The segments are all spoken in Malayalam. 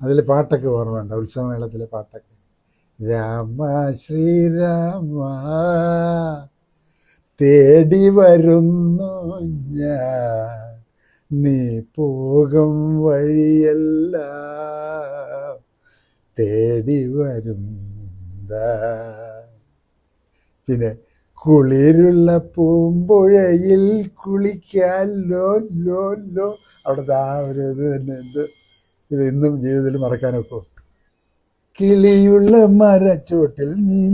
അതിൽ പാട്ടൊക്കെ ഓർമ്മയുണ്ട്. ഉത്സവമേളത്തിലെ പാട്ടൊക്കെ. രാമ ശ്രീരാമ തേടി വരുന്നു ഞാൻ. നീ പോകും വഴിയല്ല തേടി വരും പിന്നെ കുളിരുള്ള പൂമ്പുഴയിൽ കുളിക്കാൻ ലോ ലോ ലോ. അവിടുത്തെ ആ ഒരു ഇത് തന്നെ എന്ത് ഇത് ഇന്നും ജീവിതത്തിൽ മറക്കാനൊക്കെ കിളിയുള്ള മരച്ചോട്ടിൽ നീ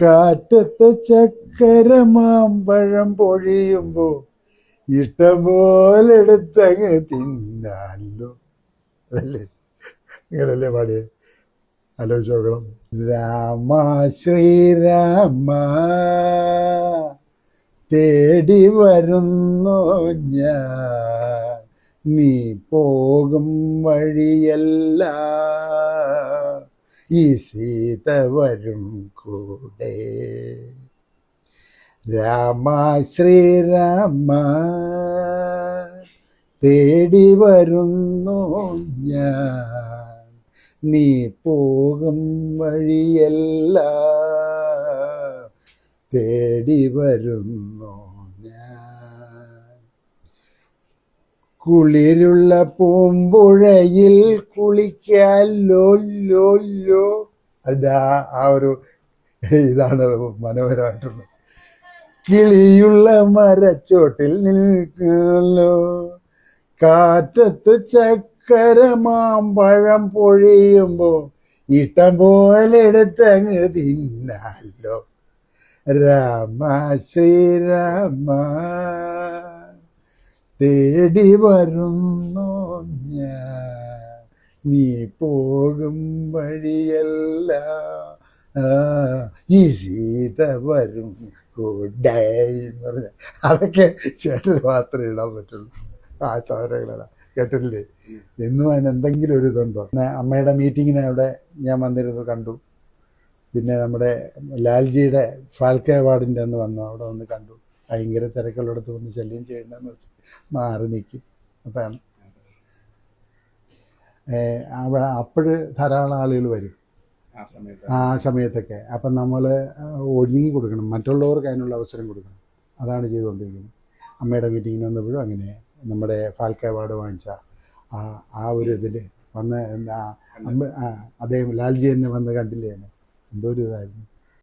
കാറ്റത്ത് ചക്കരമാമ്പഴം പൊഴിയുമ്പോ ഇഷ്ടംപോലെ എടുത്തങ്ങ് തിന്നാലോ. അതല്ലേ? നിങ്ങളല്ലേ പാടിയേ? ആലോചിച്ച് നോക്കണം. രാമ ശ്രീരാമ തേടി വരുന്നു ഞാൻ? നീ പോകും വഴിയല്ല. ഈ സീത വരും കൂടെ. രാമ ശ്രീരാമ തേടി വരുന്നു ഞാൻ. നീ പോകും വഴിയല്ല. തേടി വരുന്നു ഞാൻ കുളിരുള്ള പൂമ്പുഴയിൽ കുളിക്കല്ലോ ലോ ലോ. ആ ആ ഒരു ഇതാണ് മനോഹരമായിട്ടുള്ളത്. കിളിയുള്ള മരച്ചോട്ടിൽ നിൽക്കല്ലോ കാറ്റത്ത് ചക്കര മാമ്പഴം പൊഴിയുമ്പോ ഇഷ്ടം പോലെ എടുത്തങ്ങ് തിന്നാലോ. രാമ ശ്രീരാമ തേടി വരുന്നു ഞാൻ? നീ പോകും വഴിയല്ല. ഈ സീത വരും. കൂടെ എന്ന് പറഞ്ഞ. അതൊക്കെ ചേട്ടന് മാത്രമേ ഇടാൻ പറ്റുള്ളൂ. ആ സാധനങ്ങളാണ് കേട്ടിട്ടില്ലേ? എന്നും അതിന് എന്തെങ്കിലും ഒരു ഇതുണ്ടോ? അമ്മയുടെ മീറ്റിങ്ങിന് അവിടെ ഞാൻ വന്നിരുന്നു കണ്ടു. പിന്നെ നമ്മുടെ ലാൽജിയുടെ ഫാൽക്കെ അവാർഡിന്റെ അന്ന് വന്നു. അവിടെ വന്ന് കണ്ടു. ഭയങ്കര തിരക്കുള്ളിടത്ത് വന്ന് ശല്യം ചെയ്യണ്ടെന്ന് വെച്ച് മാറി നിൽക്കും. അപ്പം അവിടെ അപ്പോഴ് ധാരാളം ആളുകൾ വരും. ആ സമയത്ത്. ആ സമയത്തൊക്കെ. അപ്പം നമ്മൾ ഒഴുങ്ങി കൊടുക്കണം. മറ്റുള്ളവർക്ക് അതിനുള്ള അവസരം കൊടുക്കണം. അതാണ് ചെയ്തുകൊണ്ടിരിക്കുന്നത്. അമ്മയുടെ മീറ്റിങ്ങിന് വന്നപ്പോഴും അങ്ങനെ നമ്മുടെ ഫാൽക്ക അവാർഡ് വാങ്ങിച്ച ആ ആ ഒരു ഇതിൽ വന്ന് എന്താ അദ്ദേഹം ലാൽജി തന്നെ വന്ന് കണ്ടില്ലേ എന്നെ? എന്തോ ഒരു ഇതായിരുന്നു.